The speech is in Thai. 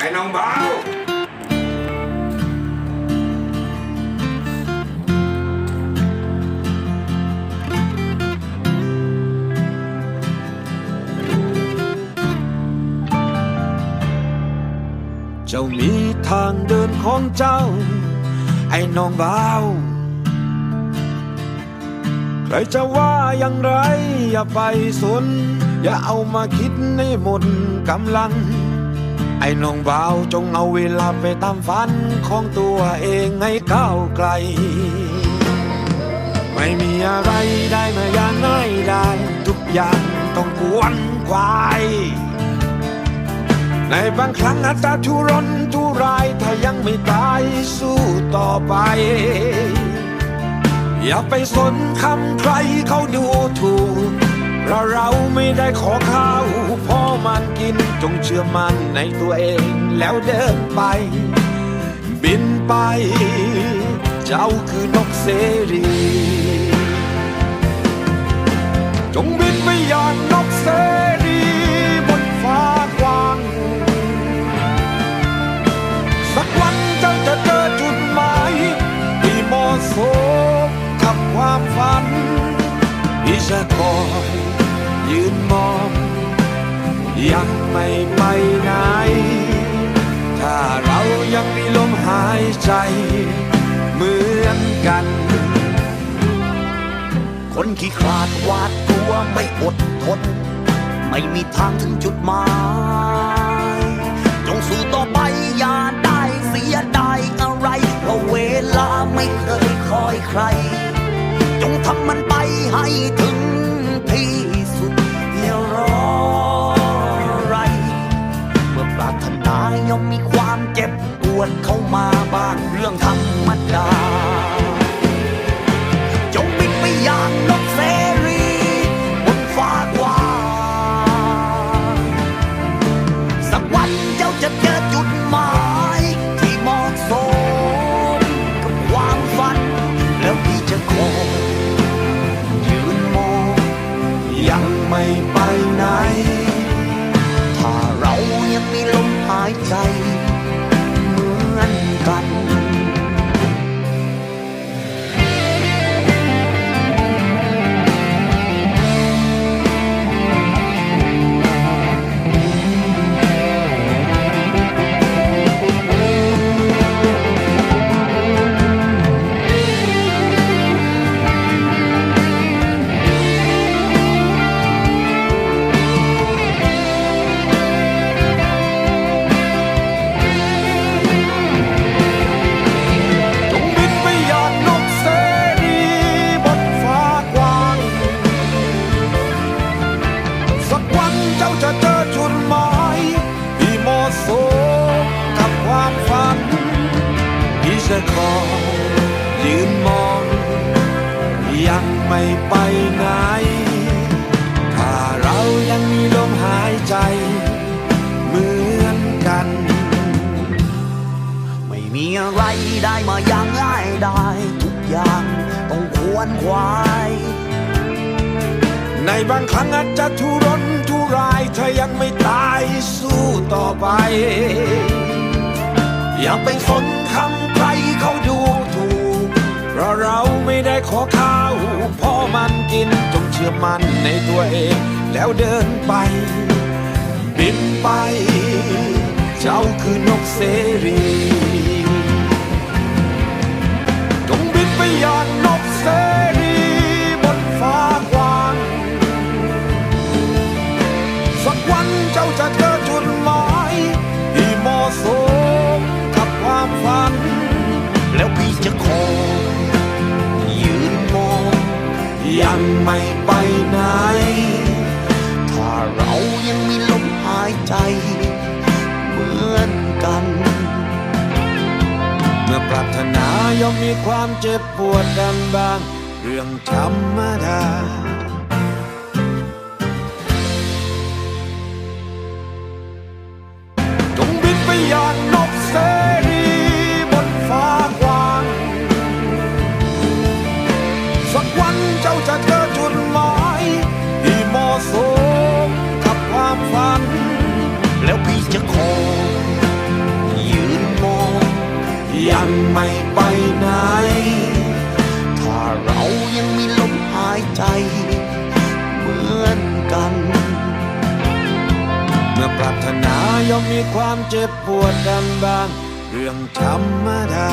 ไอ้น้องเบาเจ้ามีทางเดินของเจ้า ไอ้น้องเบาใครจะว่าอย่างไร อย่าไปสน อย่าเอามาคิดในหมดกำลัง ไอ้น้องบ่าวจงเอาเวลาไปตามฝันของตัวเองให้ก้าวไกล ไม่มีอะไรได้มาอย่างง่ายได้ ทุกอย่างต้องกวนควาย ในบางครั้งอาจจะทุรนทุรายถ้ายังไม่ตายสู้ต่อไป อย่าไปสนคำใครเขาดูถูกเพราะเราไม่ได้ขอข้าวพอ มันกินจงเชื่อมันในตัวเองแล้วเดินไป บินไป เจ้าคือนกเสรี จงบินไปอย่างนกเสรี ไม่ไปไหน ถ้าเรายังมีลมหายใจเหมือนกัน คนขี้ขลาดวาดกลัวไม่อดทน ไม่มีทางถึงจุดหมาย จงสู้ต่อไป ย่อมมีความเจ็บปวดเข้ามาบ้างเรื่องธรรมดา ยืนมอง ยังไม่ไปไหน ถ้าเรายังมีลมหายใจ เหมือนกัน ไม่มีอะไรได้มาอย่างง่ายได้ ทุกอย่างต้องควรควาย ในบางครั้งอาจจะทุรนทุรายถ้ายังไม่ตายสู้ต่อไป อย่าไปสนคำใคร พ่อมันกินจงเชื่อมันในตัวเอง แล้วเดินไป บินไป เจ้าคือนกเสรีจงบินไปอย่างนกเสรี ยังไม่ไปไหน ถ้าเรายังมีลมหายใจ เหมือนกัน เมื่อปรารถนาย่อมมีความเจ็บปวดกันบ้าง เรื่องธรรมดา ไม่ไปไหน ถ้าเรายังมีลมหายใจ เหมือนกัน เมื่อปรารถนาย่อมมีความเจ็บปวดกันบ้าง เรื่องธรรมดา